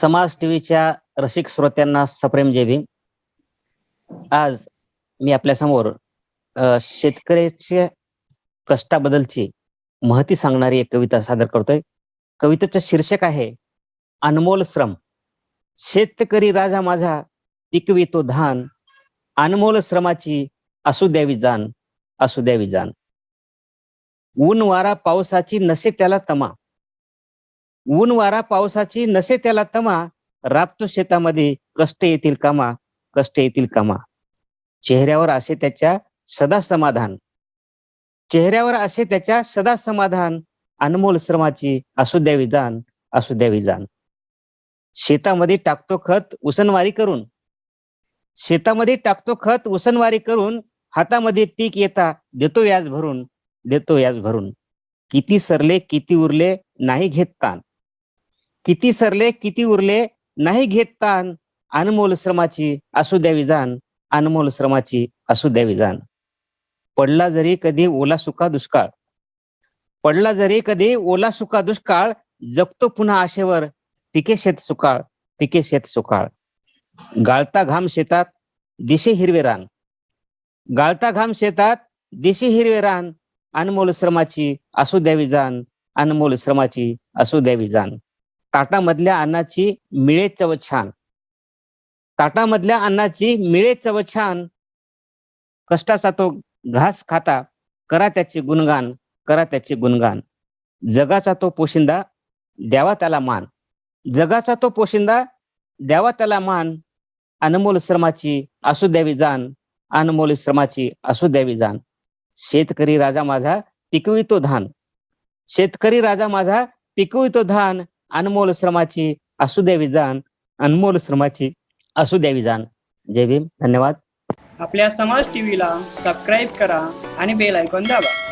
समाज टीव्हीच्या रसिक श्रोत्यांना सप्रेम जय भीम. आज मी आपल्यासमोर शेतकऱ्याच्या कष्टाबद्दलची महती सांगणारी एक कविता सादर करतोय. कवितेचं शीर्षक आहे अनमोल श्रम. शेतकरी राजा माझा पिकवितो धान. अनमोल श्रमाची असू द्यावी जाण असू द्यावी जाण. ऊन वारा पावसाची नसे त्याला तमा. ऊन वारा पावसाची नसे त्याला तमा राबतो शेतामध्ये कष्ट येतील कामा कष्ट येतील कामा. चेहऱ्यावर असे त्याच्या सदा समाधान चेहऱ्यावर असे त्याच्या सदा समाधान अनमोल श्रमाची असू द्यावी जाण असू द्यावी जाण. शेतामध्ये टाकतो खत उसनवारी करून. शेतामध्ये टाकतो खत उसनवारी करून हातामध्ये पीक येता देतो व्याज भरून देतो व्याज भरून. किती सरले किती उरले नाही घेत ताण. किती सरले किती उरले नाही घेत ताण. अनमोल श्रमाची असू द्यावी जाण. अनमोल श्रमाची असू द्यावी जाण. पडला जरी कधी ओला सुका दुष्काळ. पडला जरी कधी ओला सुका दुष्काळ जगतो पुन्हा आशेवर. पिके शेत सुकाळ पिके शेत सुकाळ. गाळता घाम शेतात दिशे हिरवे रान. गाळता घाम शेतात दिशे हिरवे रान. अनमोल श्रमाची असू द्यावी जाण. अनमोल श्रमाची असू द्यावी जाण. ताटामधल्या अन्नाची मिळे चव छान ताटामधल्या अन्नाची मिळे चव छान कष्टाचा तो घास खाता करा त्याचे गुणगान करा त्याचे गुणगान. जगाचा तो पोशिंदा द्यावा त्याला मान. जगाचा तो पोशिंदा द्यावा त्याला मान. अनमोल श्रमाची असू द्यावी जाण अनमोल श्रमाची असू द्यावी जाण. शेतकरी राजा माझा पिकवितो धान. शेतकरी राजा माझा पिकवितो धान. अनमोल श्रमाची असू द्यावी जाण अनमोल श्रमाची असू द्यावी जाण. जय भीम धन्यवाद. आपल्या समाज टीव्हीला सबस्क्राईब करा आणि बेल ऐकून दाबा.